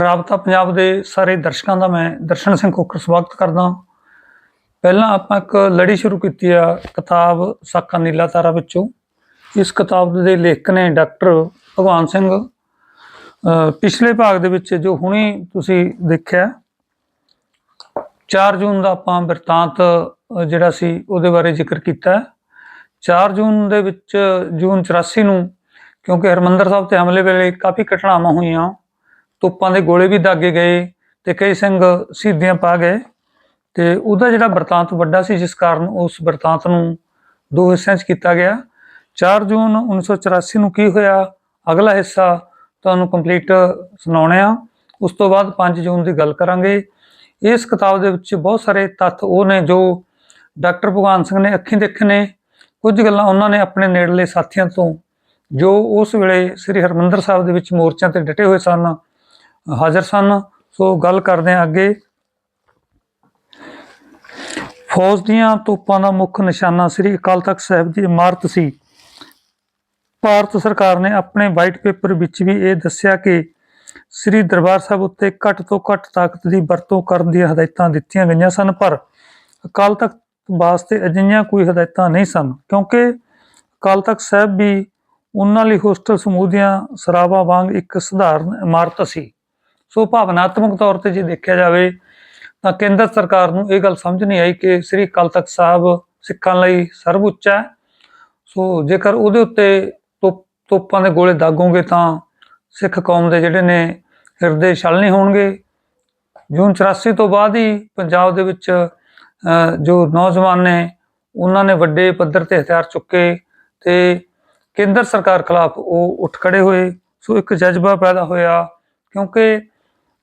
ਰਾਬਤਾ ਪੰਜਾਬ ਦੇ ਸਾਰੇ ਦਰਸ਼ਕਾਂ ਦਾ ਮੈਂ ਦਰਸ਼ਨ ਸਿੰਘ ਕੋਕਰ ਸਵਾਗਤ ਕਰਦਾ ਪਹਿਲਾਂ ਆਪਾਂ ਇੱਕ ਲੜੀ ਸ਼ੁਰੂ ਕੀਤੀ ਆ ਕਿਤਾਬ ਸਾਕਾ ਨੀਲਾ ਤਾਰਾ ਵਿੱਚੋਂ। ਇਸ ਕਿਤਾਬ ਦੇ ਲੇਖਕ ਨੇ ਡਾਕਟਰ ਭਗਵਾਨ ਸਿੰਘ ਪਿਛਲੇ ਭਾਗ ਦੇ ਵਿੱਚ ਜੋ ਹੁਣੇ ਤੁਸੀਂ ਦੇਖਿਆ 4 ਜੂਨ ਦਾ ਆਪਾਂ ਬਿਰਤਾਂਤ ਜਿਹੜਾ ਸੀ ਉਹਦੇ ਬਾਰੇ ਜ਼ਿਕਰ ਕੀਤਾ। ਹੈ। 4 ਜੂਨ ਦੇ ਵਿੱਚ ਜੂਨ 84 ਨੂੰ, ਕਿਉਂਕਿ ਹਰਮੰਦਰ ਸਾਹਿਬ ਤੇ ਹਮਲੇ ਵੇਲੇ ਕਾਫੀ ਘਟਨਾਵਾਂ ਹੋਈਆਂ। ਤੋਪਾਂ ਦੇ ਗੋਲੇ ਵੀ ਦਾਗੇ ਗਏ ਤੇ ਕਈ ਸਿੰਘ ਸ਼ਹੀਦੀਆਂ ਪਾ ਗਏ ਤੇ ਉਹਦਾ ਜਿਹੜਾ ਵਰਤਾਂਤ ਵੱਡਾ ਸੀ, ਜਿਸ ਕਾਰਨ ਉਸ ਵਰਤਾਂਤ ਨੂੰ ਦੋ ਹਿੱਸਿਆਂ 'ਚ ਕੀਤਾ ਗਿਆ। 4 ਜੂਨ 1984 ਨੂੰ ਕੀ ਹੋਇਆ? ਅਗਲਾ ਹਿੱਸਾ ਤੁਹਾਨੂੰ ਕੰਪਲੀਟ ਸੁਣਾਉਣੇ ਆ ਉਸ ਤੋਂ ਬਾਅਦ 5 ਜੂਨ ਦੀ ਗੱਲ ਕਰਾਂਗੇ। ਇਸ ਕਿਤਾਬ ਦੇ ਵਿੱਚ ਬਹੁਤ ਸਾਰੇ ਤੱਥ ਉਹ ਨੇ ਜੋ ਡਾਕਟਰ ਭਗਵਾਨ ਸਿੰਘ ਨੇ ਅੱਖੀਂ ਦੇਖੇ ਨੇ। ਕੁਝ ਗੱਲਾਂ ਉਹਨਾਂ ਨੇ ਆਪਣੇ ਨੇੜਲੇ ਸਾਥੀਆਂ ਤੋਂ ਜੋ ਉਸ ਵੇਲੇ ਸ੍ਰੀ ਹਰਮੰਦਰ ਸਾਹਿਬ ਦੇ ਵਿੱਚ ਮੋਰਚਿਆਂ ਤੇ ਡਟੇ ਹੋਏ ਸਨ। ਹਾਜ਼ਰ ਸਨ। ਸੋ ਗੱਲ ਕਰਦੇ ਹਾਂ ਅੱਗੇ। ਫੌਜ ਦੀਆਂ ਤੋਪਾਂ ਦਾ ਮੁੱਖ ਨਿਸ਼ਾਨਾ ਸ੍ਰੀ ਅਕਾਲ ਤਖਤ ਸਾਹਿਬ ਦੀ ਇਮਾਰਤ ਸੀ। ਭਾਰਤ ਸਰਕਾਰ ਨੇ ਆਪਣੇ ਵਾਈਟ ਪੇਪਰ ਵਿੱਚ ਵੀ ਇਹ ਦੱਸਿਆ ਕਿ ਸ੍ਰੀ ਦਰਬਾਰ ਸਾਹਿਬ ਉੱਤੇ ਘੱਟ ਤੋਂ ਘੱਟ ਤਾਕਤ ਦੀ ਵਰਤੋਂ ਕਰਨ ਦੀਆਂ ਹਦਾਇਤਾਂ ਦਿੱਤੀਆਂ ਗਈਆਂ ਸਨ, ਪਰ ਅਕਾਲ ਤਖਤ ਵਾਸਤੇ ਅਜਿਹੀਆਂ ਕੋਈ ਹਦਾਇਤਾਂ ਨਹੀਂ ਸਨ, ਕਿਉਂਕਿ ਅਕਾਲ ਤਖਤ ਸਾਹਿਬ ਵੀ ਉਹਨਾਂ ਲਈ ਹੋਸਟਲ ਸਮੂਹ ਦੀਆਂ ਸਰਾਵਾਂ ਵਾਂਗ ਇੱਕ ਸਧਾਰਨ ਇਮਾਰਤ ਸੀ। ਸੋ ਭਾਵਨਾਤਮਕ ਤੌਰ ਤੇ ਜੇ ਦੇਖਿਆ ਜਾਵੇ ਤਾਂ ਕੇਂਦਰ ਸਰਕਾਰ ਨੂੰ ਇਹ ਗੱਲ ਸਮਝ ਨਹੀਂ ਆਈ ਕਿ ਸ੍ਰੀ ਅਕਾਲ ਤਖਤ ਸਾਹਿਬ ਸਿੱਖਾਂ ਲਈ ਸਰਵ ਉੱਚਾ ਹੈ। ਸੋ ਜੇਕਰ ਉਹਦੇ ਉੱਤੇ ਤੋਪ- ਤੋਪਾਂ ਦੇ ਗੋਲੇ ਦਾਗੋਗੇ ਤਾਂ ਸਿੱਖ ਕੌਮ ਦੇ ਜਿਹੜੇ ਨੇ ਹਿਰਦੇ ਛਲਣੇ ਹੋਣਗੇ। ਜੂਨ 84 ਤੋਂ ਬਾਅਦ ਹੀ ਪੰਜਾਬ ਦੇ ਵਿੱਚ ਜੋ ਨੌਜਵਾਨ ਨੇ, ਉਹਨਾਂ ਨੇ ਵੱਡੇ ਪੱਧਰ ਤੇ ਹਥਿਆਰ ਚੁੱਕੇ ਤੇ ਕੇਂਦਰ ਸਰਕਾਰ ਖਿਲਾਫ ਉਹ ਉੱਠ ਖੜੇ ਹੋਏ। ਸੋ ਇੱਕ ਜਜ਼ਬਾ ਪੈਦਾ ਹੋਇਆ ਕਿਉਂਕਿ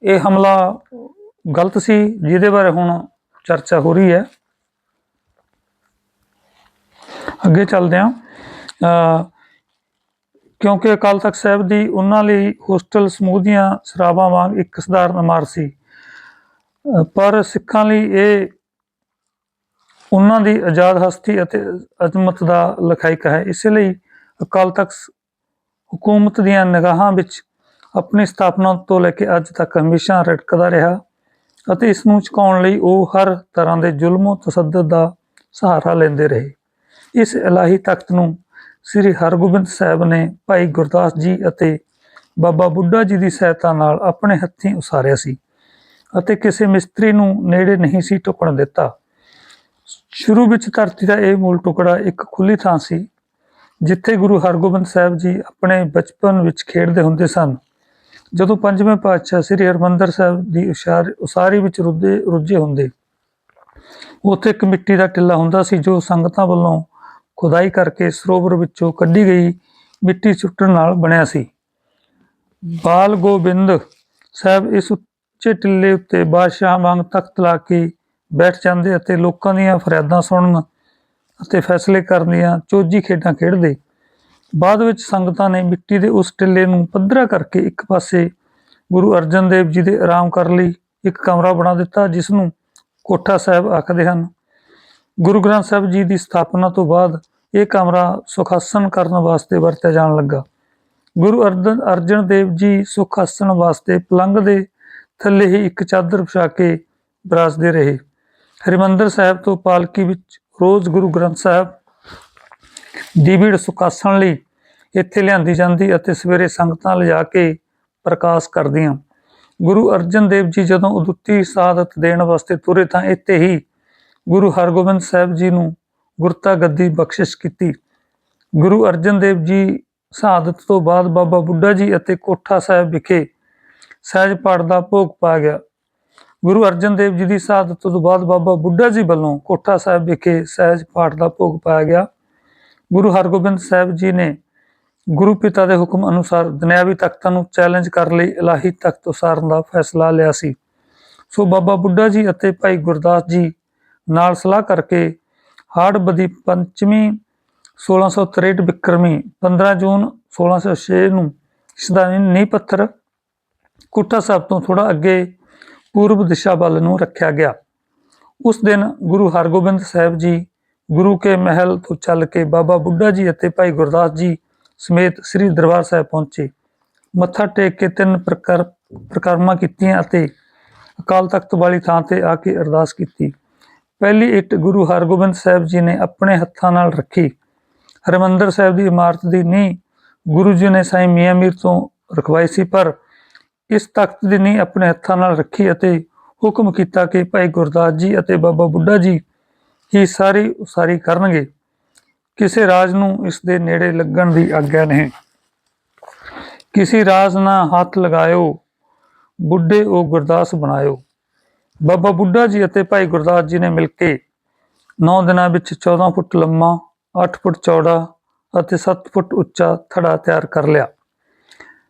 ਇਹ ਹਮਲਾ ਗਲਤ ਸੀ, ਜਿਹਦੇ ਬਾਰੇ ਹੁਣ ਚਰਚਾ ਹੋ ਰਹੀ ਹੈ। ਅੱਗੇ ਚੱਲਦੇ ਹਾਂ। ਕਿਉਂਕਿ ਅਕਾਲ ਤਖਤ ਸਾਹਿਬ ਦੀ ਉਹਨਾਂ ਲਈ ਹੋਸਟਲ ਸਮੂਹ ਦੀਆਂ ਸ਼ਰਾਬਾਂ ਵਾਂਗ ਇੱਕ ਸਧਾਰਨ ਮਾਰ ਸੀ। ਪਰ ਸਿੱਖਾਂ ਲਈ ਇਹ ਉਹਨਾਂ ਦੀ ਆਜ਼ਾਦ ਹਸਤੀ ਅਤੇ ਅਜ਼ਮਤ ਦਾ ਲਖਾਇਕ ਹੈ। ਇਸੇ ਲਈ ਅਕਾਲ ਤਖਤ ਹਕੂਮਤ ਦੀਆਂ ਨਿਗਾਹਾਂ ਵਿੱਚ ਆਪਣੀ ਸਥਾਪਨਾ ਤੋਂ ਲੈ ਕੇ ਅੱਜ ਤੱਕ ਹਮੇਸ਼ਾ ਰਟਕਦਾ ਰਿਹਾ ਅਤੇ ਇਸ ਨੂੰ ਝੁਕਾਉਣ ਲਈ ਉਹ ਹਰ ਤਰ੍ਹਾਂ ਦੇ ਜ਼ੁਲਮ ਤਸੱਦਦ ਦਾ ਸਹਾਰਾ ਲੈਂਦੇ ਰਹੇ। ਇਸ ਇਲਾਹੀ ਤਖਤ ਨੂੰ ਸ੍ਰੀ ਹਰਗੋਬਿੰਦ ਸਾਹਿਬ ਨੇ ਭਾਈ ਗੁਰਦਾਸ ਜੀ ਅਤੇ ਬਾਬਾ ਬੁੱਢਾ ਜੀ ਦੀ ਸਹਾਇਤਾ ਨਾਲ ਆਪਣੇ ਹੱਥੀਂ ਉਸਾਰਿਆ ਸੀ ਅਤੇ ਕਿਸੇ ਮਿਸਤਰੀ ਨੂੰ ਨੇੜੇ ਨਹੀਂ ਸੀ ਟੁਕਣ ਦਿੱਤਾ। ਸ਼ੁਰੂ ਵਿੱਚ ਧਰਤੀ ਦਾ ਇਹ ਮੂਲ ਟੁਕੜਾ ਇੱਕ ਖੁੱਲੀ ਥਾਂ ਸੀ, ਜਿੱਥੇ ਗੁਰੂ ਹਰਗੋਬਿੰਦ ਸਾਹਿਬ ਜੀ ਆਪਣੇ ਬਚਪਨ ਵਿੱਚ ਖੇਡਦੇ ਹੁੰਦੇ ਸਨ। ਜਦੋਂ ਪੰਜਵੇਂ ਪਾਤਸ਼ਾਹ ਸ੍ਰੀ ਹਰਮੰਦਰ ਸਾਹਿਬ ਦੀ ਉਸਾਰ- ਉਸਾਰੀ ਵਿੱਚ ਰੁੱਝੇ ਰੁੱਝੇ ਹੁੰਦੇ, ਉੱਥੇ ਇੱਕ ਮਿੱਟੀ ਦਾ ਟਿੱਲਾ ਹੁੰਦਾ ਸੀ ਜੋ ਸੰਗਤਾਂ ਵੱਲੋਂ ਖੁਦਾਈ ਕਰਕੇ ਸਰੋਵਰ ਵਿੱਚੋਂ ਕੱਢੀ ਗਈ ਮਿੱਟੀ ਸੁੱਟਣ ਨਾਲ ਬਣਿਆ ਸੀ। ਬਾਲ ਗੋਬਿੰਦ ਸਾਹਿਬ ਇਸ ਉੱਚੇ ਟਿੱਲੇ ਉੱਤੇ ਬਾਦਸ਼ਾਹ ਵਾਂਗ ਤਖਤ ਲਾ ਕੇ ਬੈਠ ਜਾਂਦੇ ਅਤੇ ਲੋਕਾਂ ਦੀਆਂ ਫਰਿਆਦਾਂ ਸੁਣਨ ਅਤੇ ਫੈਸਲੇ ਕਰਨ ਦੀਆਂ ਚੋਜੀ ਖੇਡਾਂ ਖੇਡਦੇ। ਬਾਅਦ ਵਿੱਚ ਸੰਗਤਾਂ ਨੇ ਮਿੱਟੀ ਦੇ ਉਸ ਟਿੱਲੇ ਨੂੰ ਪੱਧਰਾ ਕਰਕੇ ਇੱਕ ਪਾਸੇ ਗੁਰੂ ਅਰਜਨ ਦੇਵ ਜੀ ਦੇ ਆਰਾਮ ਕਰਨ ਲਈ, ਇੱਕ ਕਮਰਾ ਬਣਾ ਦਿੱਤਾ ਜਿਸ ਨੂੰ ਕੋਠਾ ਸਾਹਿਬ ਆਖਦੇ ਹਨ। ਗੁਰੂ ਗ੍ਰੰਥ ਸਾਹਿਬ ਜੀ ਦੀ ਸਥਾਪਨਾ ਤੋਂ ਬਾਅਦ ਇਹ ਕਮਰਾ ਸੁਖਾਸਨ ਕਰਨ ਵਾਸਤੇ ਵਰਤਿਆ ਜਾਣ ਲੱਗਾ। ਗੁਰੂ ਅਰਜਨ ਅਰਜਨ ਦੇਵ ਜੀ ਸੁਖਾਸਨ ਵਾਸਤੇ ਪਲੰਗ ਦੇ ਥੱਲੇ ਹੀ ਇੱਕ ਚਾਦਰ ਵਿਛਾ ਕੇ ਬਰਾਸਦੇ ਰਹੇ। ਹਰਿਮੰਦਰ ਸਾਹਿਬ ਤੋਂ ਪਾਲਕੀ ਵਿੱਚ ਰੋਜ਼ ਗੁਰੂ ਗ੍ਰੰਥ ਸਾਹਿਬ ਦੀਵੀੜ ਸੁਕਾਸਣ ਲਈ ਇੱਥੇ ਲਿਆਂਦੀ ਜਾਂਦੀ ਅਤੇ ਸਵੇਰੇ ਸੰਗਤਾਂ ਲਿਜਾ ਕੇ ਪ੍ਰਕਾਸ਼ ਕਰਦੀਆਂ। ਗੁਰੂ ਅਰਜਨ ਦੇਵ ਜੀ ਜਦੋਂ ਉਦੁੱਤੀ ਸਾਧਤ ਦੇਣ ਵਾਸਤੇ ਤੁਰੇ ਤਾਂ ਇੱਥੇ ਹੀ ਗੁਰੂ ਹਰਗੋਬਿੰਦ ਸਾਹਿਬ ਜੀ ਨੂੰ ਗੁਰਤਾ ਗੱਦੀ ਬਖਸ਼ਿਸ਼ ਕੀਤੀ। ਗੁਰੂ ਅਰਜਨ ਦੇਵ ਜੀ ਸ਼ਹਾਦਤ ਤੋਂ ਬਾਅਦ ਬਾਬਾ ਬੁੱਢਾ ਜੀ ਅਤੇ ਕੋਠਾ ਸਾਹਿਬ ਵਿਖੇ ਸਹਿਜ ਪਾਠ ਦਾ ਭੋਗ ਪਾ ਗਿਆ। ਗੁਰੂ ਅਰਜਨ ਦੇਵ ਜੀ ਦੀ ਸ਼ਹਾਦਤ ਤੋਂ ਬਾਅਦ ਬਾਬਾ ਬੁੱਢਾ ਜੀ ਵੱਲੋਂ ਕੋਠਾ ਸਾਹਿਬ ਵਿਖੇ ਸਹਿਜ ਪਾਠ ਦਾ ਭੋਗ ਪਾਇਆ ਗਿਆ। ਗੁਰੂ ਹਰਗੋਬਿੰਦ ਸਾਹਿਬ ਜੀ ਨੇ ਗੁਰੂ ਪਿਤਾ ਦੇ ਹੁਕਮ ਅਨੁਸਾਰ ਦੁਨਿਆਵੀ ਤਖਤਾਂ ਨੂੰ ਚੈਲੰਜ ਕਰਨ ਲਈ ਇਲਾਹੀ ਤਖਤ ਉਸਾਰਨ ਦਾ ਫੈਸਲਾ ਲਿਆ ਸੀ। ਸੋ ਬਾਬਾ ਬੁੱਢਾ ਜੀ ਅਤੇ ਭਾਈ ਗੁਰਦਾਸ ਜੀ ਨਾਲ ਸਲਾਹ ਕਰਕੇ ਹਾੜਬਦੀ ਪੰਚਮੀ 1663 ਬਿਕਰਮੀ 15 ਜੂਨ 1606 ਨੂੰ ਇਸ ਦਾ ਨੀਂਹ ਪੱਥਰ ਕੁੱਟਾ ਸਾਹਿਬ ਤੋਂ ਥੋੜਾ ਅੱਗੇ ਪੂਰਬ ਦਿਸ਼ਾ ਵੱਲ ਨੂੰ ਰੱਖਿਆ ਗਿਆ। ਉਸ ਦਿਨ ਗੁਰੂ ਹਰਗੋਬਿੰਦ ਸਾਹਿਬ ਜੀ ਗੁਰੂ ਕੇ ਮਹਿਲ ਤੋਂ ਚੱਲ ਕੇ ਬਾਬਾ ਬੁੱਢਾ ਜੀ ਅਤੇ ਭਾਈ ਗੁਰਦਾਸ ਜੀ ਸਮੇਤ ਸ੍ਰੀ ਦਰਬਾਰ ਸਾਹਿਬ ਪਹੁੰਚੇ। ਮੱਥਾ ਟੇਕ ਕੇ ਤਿੰਨ ਪ੍ਰਕਾਰ ਪ੍ਰਕਰਮਾਂ ਕੀਤੀਆਂ ਅਤੇ ਅਕਾਲ ਤਖਤ ਵਾਲੀ ਥਾਂ ਤੇ ਆ ਕੇ ਅਰਦਾਸ ਕੀਤੀ। ਪਹਿਲੀ ਇੱਟ ਗੁਰੂ ਹਰਗੋਬਿੰਦ ਸਾਹਿਬ ਜੀ ਨੇ ਆਪਣੇ ਹੱਥਾਂ ਨਾਲ ਰੱਖੀ। ਹਰਿਮੰਦਰ ਸਾਹਿਬ ਦੀ ਇਮਾਰਤ ਦੀ ਨੀਂਹ ਗੁਰੂ ਜੀ ਨੇ ਸਾਈਂ ਮੀਆਂ ਮੀਰ ਤੋਂ ਰਖਵਾਈ ਸੀ, ਪਰ ਇਸ ਤਖਤ ਦੀ ਨੀਂਹ ਆਪਣੇ ਹੱਥਾਂ ਨਾਲ ਰੱਖੀ ਅਤੇ ਹੁਕਮ ਕੀਤਾ ਕਿ ਭਾਈ ਗੁਰਦਾਸ ਜੀ ਅਤੇ ਬਾਬਾ ਬੁੱਢਾ ਜੀ ਹੀ ਸਾਰੀ ਉਸਾਰੀ ਕਰਨਗੇ। ਕਿਸੇ ਰਾਜ ਨੂੰ ਇਸ ਦੇ ਨੇੜੇ ਲੱਗਣ ਦੀ ਆਗਿਆ ਨਹੀਂ। ਕਿਸੇ ਰਾਜ ਨਾਲ ਹੱਥ ਲਗਾਇਓ, ਬੁੱਢੇ ਉਹ ਗੁਰਦਾਸ ਬਣਾਇਓ। ਬਾਬਾ ਬੁੱਢਾ ਜੀ ਅਤੇ ਭਾਈ ਗੁਰਦਾਸ ਜੀ ਨੇ ਮਿਲ ਕੇ 9 ਦਿਨਾਂ ਵਿੱਚ 14 ਫੁੱਟ ਲੰਮਾ 8 ਫੁੱਟ ਚੌੜਾ ਅਤੇ 7 ਫੁੱਟ ਉੱਚਾ ਥੜਾ ਤਿਆਰ ਕਰ ਲਿਆ।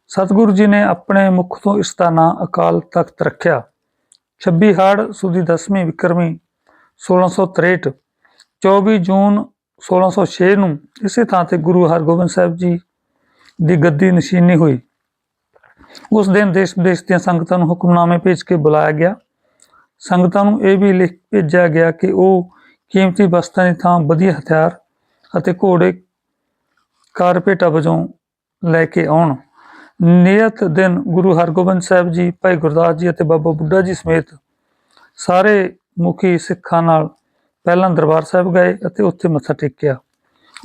ਸਤਿਗੁਰੂ ਜੀ ਨੇ ਆਪਣੇ ਮੁਖ ਤੋਂ ਇਸ ਦਾ ਨਾਂ ਅਕਾਲ ਤਖਤ ਰੱਖਿਆ। 26 ਹਾੜ ਸੁਦੀ 10ਵੀਂ ਵਿਕਰਮੀ 1663 24 ਜੂਨ 1606 ਨੂੰ ਇਸੇ ਥਾਂ ਤੇ ਗੁਰੂ ਹਰਗੋਬਿੰਦ ਸਾਹਿਬ ਜੀ ਦੀ ਗੱਦੀ ਨਸ਼ੀਨੀ ਹੋਈ। ਉਸ ਦਿਨ ਦੇਸ਼ ਵਿਦੇਸ਼ ਦੀਆਂ ਸੰਗਤਾਂ ਨੂੰ ਹੁਕਮਨਾਮੇ ਭੇਜ ਕੇ ਬੁਲਾਇਆ ਗਿਆ। ਸੰਗਤਾਂ ਨੂੰ ਇਹ ਵੀ ਲਿਖ ਭੇਜਿਆ ਗਿਆ ਕਿ ਉਹ ਕੀਮਤੀ ਵਸਤਾਂ ਦੀ ਥਾਂ ਵਧੀਆ ਹਥਿਆਰ ਅਤੇ ਘੋੜੇ ਕਾਰਪੇਟਾ ਵਜੋਂ ਲੈ ਕੇ ਆਉਣ। ਨਿਯਤ ਦਿਨ ਗੁਰੂ ਹਰਗੋਬਿੰਦ ਸਾਹਿਬ ਜੀ, ਭਾਈ ਗੁਰਦਾਸ ਜੀ ਅਤੇ ਬਾਬਾ ਬੁੱਢਾ ਜੀ ਸਮੇਤ ਸਾਰੇ ਮੁਖੀ ਸਿੱਖਾਂ ਨਾਲ ਪਹਿਲਾਂ ਦਰਬਾਰ ਸਾਹਿਬ ਗਏ ਅਤੇ ਉੱਥੇ ਮੱਥਾ ਟੇਕਿਆ।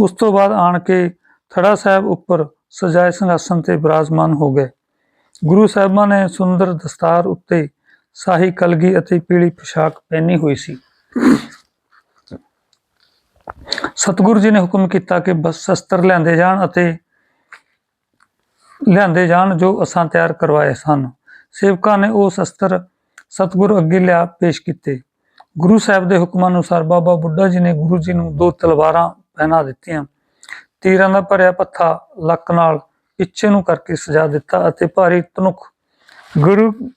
ਉਸ ਤੋਂ ਬਾਅਦ ਆਣ ਕੇ ਥੜਾ ਸਾਹਿਬ ਉੱਪਰ ਸਜਾਏ ਸਿੰਘਾਸਨ ਤੇ ਬਿਰਾਜਮਾਨ ਹੋ ਗਏ। ਗੁਰੂ ਸਾਹਿਬਾਂ ਨੇ ਸੁੰਦਰ ਦਸਤਾਰ ਉੱਤੇ ਸਾਹੀ ਕਲਗੀ ਅਤੇ ਪੀਲੀ ਪੋਸ਼ਾਕ ਪਹਿਨੀ ਹੋਈ ਸੀ। ਸਤਿਗੁਰੂ ਜੀ ਨੇ ਹੁਕਮ ਕੀਤਾ ਕਿ ਬਸ ਸ਼ਸਤਰ ਲਿਆਂਦੇ ਜਾਣ ਅਤੇ ਲਿਆਂਦੇ ਜਾਣ ਜੋ ਅਸਾਂ ਤਿਆਰ ਕਰਵਾਏ ਸਨ। ਸੇਵਕਾਂ ਨੇ ਉਹ ਸ਼ਸਤਰ ਸਤਿਗੁਰੂ ਅੱਗੇ ਲਿਆ ਪੇਸ਼ ਕੀਤੇ। ਗੁਰੂ ਸਾਹਿਬ ਦੇ ਹੁਕਮ ਅਨੁਸਾਰ ਬਾਬਾ ਬੁੱਢਾ ਜੀ ਨੇ ਗੁਰੂ ਜੀ ਨੂੰ ਦੋ ਤਲਵਾਰਾਂ ਪਹਿਨਾ ਦਿੱਤੀਆਂ। ਤੀਰਾਂ ਦਾ ਭਰਿਆ ਪੱਥਾ ਲੱਕ ਨਾਲ ਪਿੱਛੇ ਨੂੰ ਕਰਕੇ ਸਜਾ ਦਿੱਤਾ ਅਤੇ ਭਾਰੀ ਤਨੁਖ ਗੁਰੂ